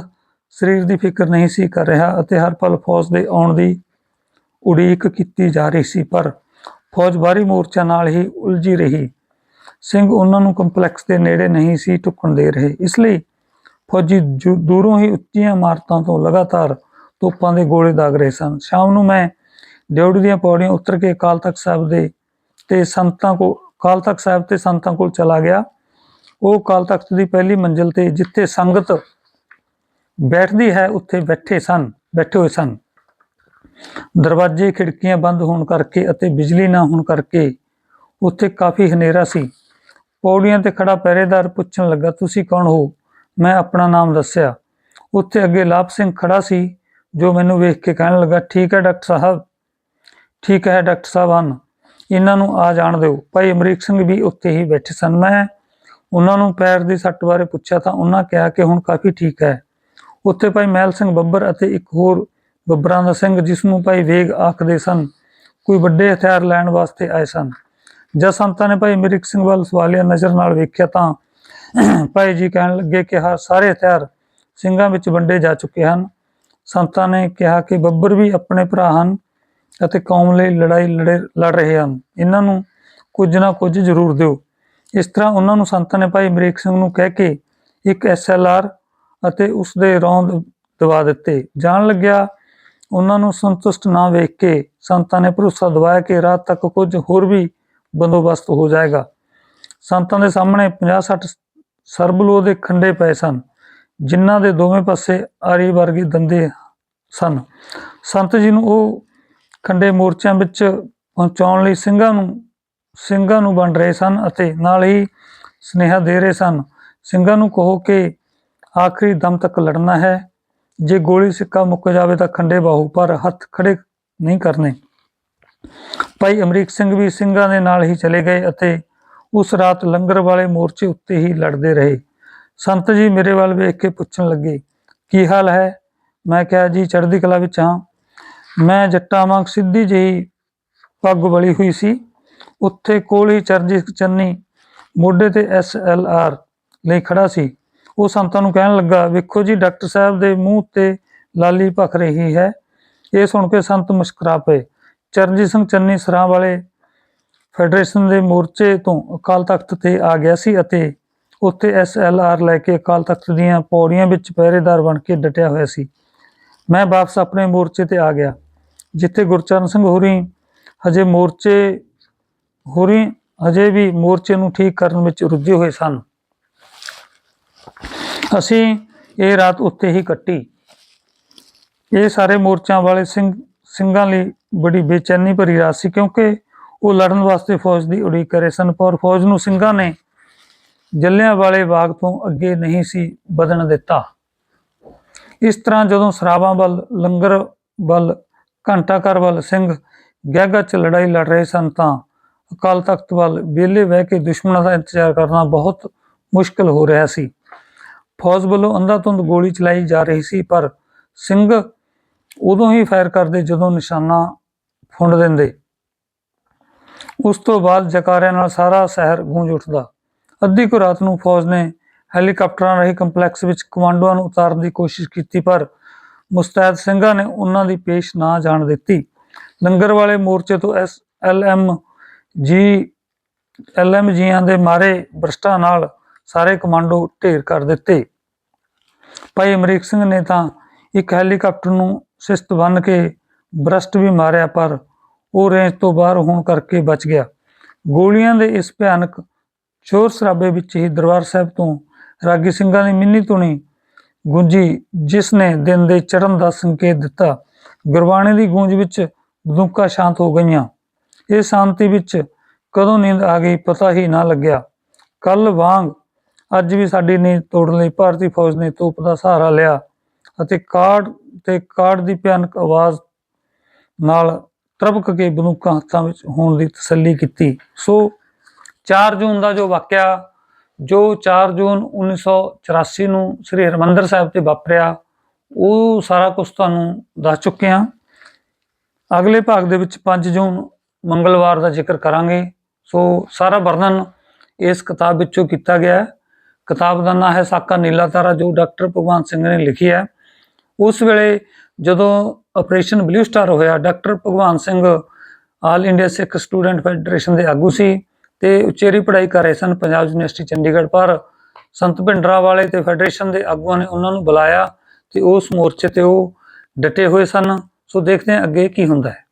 ਸਰੀਰ ਦੀ ਫਿਕਰ ਨਹੀਂ ਸੀ ਕਰ ਰਿਹਾ ਅਤੇ ਹਰ ਪਲ ਫੌਜ ਦੇ ਆਉਣ ਦੀ ਉਡੀਕ ਕੀਤੀ ਜਾ ਰਹੀ ਸੀ, ਪਰ ਫੌਜ ਬਾਹਰੀ ਮੋਰਚਾ ਨਾਲ ਹੀ ਉਲਝੀ ਰਹੀ। ਸਿੰਘ ਉਹਨਾਂ ਨੂੰ ਕੰਪਲੈਕਸ ਦੇ ਨੇੜੇ ਨਹੀਂ ਸੀ ਟੁੱਕਣ ਦੇ ਰਹੇ। ਇਸ ਲਈ ਫੌਜੀ ਦੂਰੋਂ ਹੀ ਉੱਚੀਆਂ ਇਮਾਰਤਾਂ ਤੋਂ ਲਗਾਤਾਰ ਤੋਪਾਂ ਦੇ ਗੋਲੇ ਦਾਗ ਰਹੇ ਸਨ। ਸ਼ਾਮ ਨੂੰ ਮੈਂ ਡਿਉੜੀ ਦੀਆਂ ਪੌੜੀਆਂ ਉਤਰ ਕੇ ਅਕਾਲ ਤਖਤ ਸਾਹਿਬ ਦੇ ਤੇ ਸੰਤਾਂ ਕੋ, ਅਕਾਲ ਤਖਤ ਸਾਹਿਬ ਤੇ ਸੰਤਾਂ ਕੋਲ ਚਲਾ ਗਿਆ। ਉਹ ਅਕਾਲ ਤਖਤ ਦੀ ਪਹਿਲੀ ਮੰਜ਼ਿਲ ਤੇ ਜਿੱਥੇ ਸੰਗਤ ਬੈਠਦੀ ਹੈ, ਉੱਥੇ ਬੈਠੇ ਸਨ, ਬੈਠੇ ਹੋਏ ਸਨ। ਦਰਵਾਜ਼ੇ, ਖਿੜਕੀਆਂ ਬੰਦ ਹੋਣ ਕਰਕੇ ਅਤੇ ਬਿਜਲੀ ਨਾ ਹੋਣ ਕਰਕੇ ਉੱਥੇ ਕਾਫੀ ਹਨੇਰਾ ਸੀ। ਪੌੜੀਆਂ ਤੇ ਖੜਾ ਪਹਿਰੇਦਾਰ ਪੁੱਛਣ ਲੱਗਾ, ਤੁਸੀਂ ਕੌਣ ਹੋ? ਮੈਂ ਆਪਣਾ ਨਾਮ ਦੱਸਿਆ। ਉੱਥੇ ਅੱਗੇ ਲਾਭ ਸਿੰਘ ਖੜਾ ਸੀ, ਜੋ ਮੈਨੂੰ ਵੇਖ ਕੇ ਕਹਿਣ ਲੱਗਾ, ਠੀਕ ਹੈ ਡਾਕਟਰ ਸਾਹਿਬ, ਠੀਕ ਹੈ ਡਾਕਟਰ ਸਾਹਿਬ ਹਨ, ਇਹਨਾਂ ਨੂੰ ਆ ਜਾਣ ਦਿਓ। ਭਾਈ ਅਮਰੀਕ ਸਿੰਘ ਵੀ ਉੱਥੇ ਹੀ ਬੈਠੇ ਸਨ। ਮੈਂ ਉਹਨਾਂ ਨੂੰ ਪੈਰ ਦੀ ਸੱਟ ਬਾਰੇ ਪੁੱਛਿਆ ਤਾਂ ਉਹਨਾਂ ਕਿਹਾ ਕਿ ਹੁਣ ਕਾਫੀ ਠੀਕ ਹੈ। ਉੱਥੇ ਭਾਈ ਮਹਿਲ ਸਿੰਘ ਬੱਬਰ ਅਤੇ ਇੱਕ ਹੋਰ ਬੱਬਰਾਂ ਦਾ ਸਿੰਘ ਜਿਸ ਨੂੰ ਭਾਈ ਵੇਗ ਆਖਦੇ ਸਨ, ਕੋਈ ਵੱਡੇ ਹਥਿਆਰ ਲੈਣ ਵਾਸਤੇ ਆਏ ਸਨ। ਜਦ ਸੰਤਾਂ ਨੇ ਭਾਈ ਅਮਰੀਕ ਸਿੰਘ ਵੱਲ ਸਵਾਲੀਆ ਨਜ਼ਰ ਨਾਲ ਵੇਖਿਆ ਤਾਂ ਭਾਈ ਜੀ ਕਹਿਣ ਲੱਗੇ ਕਿ ਹਾਂ ਸਾਰੇ ਹਥਿਆਰ ਸਿੰਘਾਂ ਵਿੱਚ ਵੰਡੇ ਜਾ ਚੁੱਕੇ ਹਨ। ਸੰਤਾਂ ਨੇ ਕਿਹਾ ਕਿ ਬੱਬਰ ਵੀ ਆਪਣੇ ਭਰਾ ਹਨ ਅਤੇ ਕੌਮ ਲਈ ਲੜਾਈ ਲੜੇ, ਲੜ ਰਹੇ ਹਨ। ਇਹਨਾਂ ਨੂੰ ਕੁਝ ਨਾ ਕੁਝ ਜ਼ਰੂਰ ਦਿਓ। ਇਸ ਤਰ੍ਹਾਂ ਉਹਨਾਂ ਨੂੰ ਸੰਤਾਂ ਨੇ ਭਾਈ ਅਮਰੀਕ ਸਿੰਘ ਨੂੰ ਕਹਿ ਕੇ ਇੱਕ ਐਸਐਲਆਰ ਅਤੇ ਉਸ ਦੇ ਰੌਂਦ ਦਵਾ ਦਿੱਤੇ। ਜਾਣ ਲੱਗਿਆ, ਉਹਨਾਂ ਨੂੰ ਸੰਤੁਸ਼ਟ ਨਾ ਵੇਖ ਕੇ ਸੰਤਾਂ ਨੇ ਭਰੋਸਾ ਦਿਵਾਇਆ ਕਿ ਰਾਤ ਤੱਕ ਕੁਝ ਹੋਰ ਵੀ ਬੰਦੋਬਸਤ ਹੋ ਜਾਏਗਾ। ਸੰਤਾਂ ਦੇ ਸਾਹਮਣੇ 50-60 ਸਰਬਲੋ ਦੇ ਖੰਡੇ ਪਏ ਸਨ, ਜਿਨ੍ਹਾਂ ਦੇ ਦੋਵੇਂ ਪਾਸੇ ਆਰੀ ਵਰਗੇ ਦੰਦੇ ਸਨ। ਸੰਤ ਜੀ ਨੂੰ ਉਹ ਖੰਡੇ ਮੋਰਚਿਆਂ ਵਿੱਚ ਪਹੁੰਚਾਉਣ ਲਈ ਸਿੰਘਾਂ ਨੂੰ ਸਿੰਘਾਂ ਨੂੰ ਵੰਡ ਰਹੇ ਸਨ ਅਤੇ ਨਾਲ ਹੀ ਸਨੇਹਾ ਦੇ ਰਹੇ ਸਨ। ਸਿੰਘਾਂ ਨੂੰ ਕਹੋ ਕਿ ਆਖਰੀ ਦਮ ਤੱਕ ਲੜਨਾ ਹੈ। ਜੇ ਗੋਲੀ ਸਿੱਕਾ ਮੁੱਕ ਜਾਵੇ ਤਾਂ ਖੰਡੇ ਬਾਹੂ, ਪਰ ਹੱਥ ਖੜੇ ਨਹੀਂ ਕਰਨੇ। ਭਾਈ ਅਮਰੀਕ ਸਿੰਘ ਵੀ ਸਿੰਘਾਂ ਦੇ ਨਾਲ ਹੀ ਚਲੇ ਗਏ ਅਤੇ ਉਸ ਰਾਤ ਲੰਗਰ ਵਾਲੇ ਮੋਰਚੇ ਉੱਤੇ ਹੀ ਲੜਦੇ ਰਹੇ। ਸੰਤ ਜੀ ਮੇਰੇ ਵੱਲ ਵੇਖ ਕੇ ਪੁੱਛਣ ਲੱਗੇ, ਕੀ ਹਾਲ ਹੈ? ਮੈਂ ਕਿਹਾ, ਜੀ, ਚੜ੍ਹਦੀ ਕਲਾ ਵਿੱਚ ਹਾਂ। ਮੈਂ ਜੱਟਾਂ ਵਾਂਗ ਸਿੱਧੀ ਜਿਹੀ ਪੱਗ ਬਲੀ ਹੋਈ ਸੀ। ਉੱਥੇ ਕੋਲ ਹੀ ਚਰਨਜੀਤ ਚੰਨੀ, ਮੋਢੇ ਤੇ ਐਸ ਐਲ ਆਰ ਲਈ ਖੜਾ ਸੀ। ਉਹ ਸੰਤਾਂ ਨੂੰ ਕਹਿਣ ਲੱਗਾ, ਵੇਖੋ ਜੀ, ਡਾਕਟਰ ਸਾਹਿਬ ਦੇ ਮੂੰਹ ਤੇ ਲਾਲੀ ਭਖ ਰਹੀ ਹੈ। ਇਹ ਸੁਣ ਕੇ ਸੰਤ ਮੁਸਕਰਾ ਪਏ। ਚਰਨਜੀਤ ਸਿੰਘ ਚੰਨੀ ਸਰਾਂ ਵਾਲੇ ਫੈਡਰੇਸ਼ਨ ਦੇ ਮੋਰਚੇ ਤੋਂ ਅਕਾਲ ਤਖਤ ਤੇ ਆ ਗਿਆ ਸੀ ਅਤੇ ਉੱਥੇ ਐਸ ਐਲ ਆਰ ਲੈ ਕੇ ਅਕਾਲ ਤਖਤ ਦੀਆਂ ਪੌੜੀਆਂ ਵਿੱਚ ਪਹਿਰੇਦਾਰ ਬਣ ਕੇ ਡਟਿਆ ਹੋਇਆ ਸੀ। ਮੈਂ ਵਾਪਸ ਆਪਣੇ ਮੋਰਚੇ ਤੇ ਆ ਗਿਆ, ਜਿੱਥੇ ਗੁਰਚਰਨ ਸਿੰਘ ਹੋਰੀ ਹਜੇ ਮੋਰਚੇ, ਹੋਰੀ ਹਜੇ ਵੀ ਮੋਰਚੇ ਨੂੰ ਠੀਕ ਕਰਨ ਵਿੱਚ ਰੁੱਝੇ ਹੋਏ ਸਨ। ਅਸੀਂ ਇਹ ਰਾਤ ਉੱਤੇ ਹੀ ਕੱਟੀ। ਇਹ ਸਾਰੇ ਮੋਰਚਾਂ ਵਾਲੇ ਸਿੰਘ, ਸਿੰਘਾਂ ਲਈ ਬੜੀ ਬੇਚੈਨੀ ਭਰੀ ਰਾਤ ਸੀ ਕਿਉਂਕਿ ਉਹ ਲੜਨ ਵਾਸਤੇ ਫੌਜ ਦੀ ਉਡੀਕ ਕਰੇ ਸਨ, ਪਰ ਫੌਜ ਨੂੰ ਸਿੰਘਾਂ ਨੇ ਜੱਲਿਆਂ ਵਾਲੇ ਬਾਗ ਤੋਂ ਅੱਗੇ ਨਹੀਂ ਸੀ ਵਧਣ ਦਿੱਤਾ। ਇਸ ਤਰ੍ਹਾਂ ਜਦੋਂ ਸਰਾਬਾਂ ਵੱਲ, ਲੰਗਰ ਵੱਲ, ਘੰਟਾ ਘਰ ਵੱਲ ਸਿੰਘ ਗਹਿਗਾ ਚ ਲੜਾਈ ਲੜ ਰਹੇ ਸਨ ਤਾਂ ਅਕਾਲ ਤਖਤ ਵੱਲ ਵਿਹਲੇ ਬਹਿ ਕੇ ਦੁਸ਼ਮਣਾਂ ਦਾ ਇੰਤਜ਼ਾਰ ਕਰਨਾ ਬਹੁਤ ਮੁਸ਼ਕਲ ਹੋ ਰਿਹਾ ਸੀ। ਫੌਜ ਵੱਲੋਂ ਅੰਧਾਧੁੰਦ ਗੋਲੀ ਚਲਾਈ ਜਾ ਰਹੀ ਸੀ, ਪਰ ਸਿੰਘ ਉਦੋਂ ਹੀ ਫਾਇਰ ਕਰਦੇ ਜਦੋਂ ਨਿਸ਼ਾਨਾ ਫੁੰਡ ਦਿੰਦੇ। ਉਸ ਤੋਂ ਬਾਅਦ ਜਕਾਰਿਆਂ ਨਾਲ ਸਾਰਾ ਸ਼ਹਿਰ ਗੂੰਜ ਉੱਠਦਾ। ਅੱਧੀ ਕੁ ਰਾਤ ਨੂੰ ਫੌਜ ਨੇ ਹੈਲੀਕਾਪਟਰਾਂ ਰਾਹੀਂ ਕੰਪਲੈਕਸ ਵਿੱਚ ਕਮਾਂਡੋਆਂ ਨੂੰ ਉਤਾਰਨ ਦੀ ਕੋਸ਼ਿਸ਼ ਕੀਤੀ, ਪਰ ਮੁਸਤੈਦ ਸਿੰਘਾਂ ਨੇ ਉਹਨਾਂ ਦੀ ਪੇਸ਼ ਨਾ ਜਾਣ ਦਿੱਤੀ। ਲੰਗਰ ਵਾਲੇ ਮੋਰਚੇ ਤੋਂ S L M G, L M ਜੀਆਂ ਦੇ ਮਾਰੇ ਬ੍ਰਿਸ਼ਟਾਂ ਨਾਲ ਸਾਰੇ ਕਮਾਂਡੋ ਢੇਰ ਕਰ ਦਿੱਤੇ। ਭਾਈ ਅਮਰੀਕ ਸਿੰਘ ਨੇ ਤਾਂ ਇੱਕ ਹੈਲੀਕਾਪਟਰ ਨੂੰ ਸਿਸਤ ਬੰਨ ਕੇ ਬ੍ਰਸਟ ਵੀ ਮਾਰਿਆ, ਪਰ ਉਹ ਰੇਂਜ ਤੋਂ ਬਾਹਰ ਹੋਣ ਕਰਕੇ ਬਚ ਗਿਆ। ਗੋਲੀਆਂ ਦੇ ਇਸ ਭਿਆਨਕ ਸ਼ੋਰ ਸ਼ਰਾਬੇ ਵਿੱਚ ਹੀ ਦਰਬਾਰ ਸਾਹਿਬ ਤੋਂ ਰਾਗੀ ਸਿੰਘਾਂ ਦੀ ਮਿੰਨੀ ਧੁਨੀ ਗੂੰਜੀ, ਜਿਸ ਨੇ ਦਿਨ ਦੇ ਚੜ੍ਹਨ ਦਾ ਸੰਕੇਤ ਦਿੱਤਾ, ਗੁਰਬਾਣੀ ਦੀ ਗੂੰਜ ਵਿੱਚ ਬੰਦੂਕਾਂ ਸ਼ਾਂਤ ਹੋ ਗਈਆਂ। ਇਹ ਸ਼ਾਂਤੀ ਵਿੱਚ ਕਦੋਂ ਨੀਂਦ ਆ ਗਈ ਪਤਾ ਹੀ ਨਾ ਲੱਗਿਆ। ਕੱਲ ਵਾਂਗ ਅੱਜ ਵੀ ਸਾਡੀ ਨੀਂਦ ਤੋੜਨ ਲਈ ਭਾਰਤੀ ਫੌਜ ਨੇ ਤੋਪ ਦਾ ਸਹਾਰਾ ਲਿਆ ਅਤੇ ਕਾਰਡ ਤੇ ਕਾਰਡ ਦੀ ਭਿਆਨਕ ਆਵਾਜ਼ ਨਾਲ ਤਰਬਕ ਕੇ ਬੰਦੂਕਾਂ ਹੱਥਾਂ ਵਿੱਚ ਹੋਣ ਦੀ ਤਸੱਲੀ ਕੀਤੀ। ਸੋ 4 ਜੂਨ ਦਾ ਜੋ ਵਾਕਿਆ, ਜੋ 4 ਜੂਨ 1984 ਨੂੰ ਸ੍ਰੀ ਹਰਿਮੰਦਰ ਸਾਹਿਬ ਤੇ ਵਾਪਰਿਆ, ਉਹ ਸਾਰਾ ਕੁਝ ਤੁਹਾਨੂੰ ਦੱਸ ਚੁੱਕੇ ਹਾਂ। ਅਗਲੇ ਭਾਗ ਦੇ ਵਿੱਚ 5 ਜੂਨ ਮੰਗਲਵਾਰ ਦਾ ਜ਼ਿਕਰ ਕਰਾਂਗੇ। ਸੋ ਸਾਰਾ ਵਰਣਨ ਇਸ ਕਿਤਾਬ ਵਿੱਚੋਂ ਕੀਤਾ ਗਿਆ ਹੈ। ਕਿਤਾਬ ਦਾ ਨਾਂ ਹੈ ਸਾਕਾ ਨੀਲਾ ਤਾਰਾ, ਜੋ ਡਾਕਟਰ ਭਗਵਾਨ ਸਿੰਘ ਨੇ ਲਿਖੀ ਹੈ। ਉਸ ਵੇਲੇ ਜਦੋਂ ਆਪਰੇਸ਼ਨ ਬਲੂ ਸਟਾਰ ਹੋਇਆ, doctor Bhagwan Singh all India Sikh student federation ਦੇ ਆਗੂ ਸੀ ਤੇ ਉਚੇਰੀ ਪੜ੍ਹਾਈ ਕਰ ਰਹੇ ਸਨ। ਪੰਜਾਬ ਯੂਨੀਵਰਸਿਟੀ ਚੰਡੀਗੜ੍ਹ ਪਰ ਸੰਤ ਭਿੰਡਰਾ ਵਾਲੇ ਤੇ ਫੈਡਰੇਸ਼ਨ ਦੇ ਆਗੂਆਂ ਨੇ ਉਹਨਾਂ ਨੂੰ ਬੁਲਾਇਆ ਤੇ ਉਸ ਮੋਰਚੇ ਤੇ ਉਹ ਡਟੇ ਹੋਏ ਸਨ। ਸੋ ਦੇਖਦੇ ਹਾਂ ਅੱਗੇ ਕੀ ਹੁੰਦਾ ਹੈ।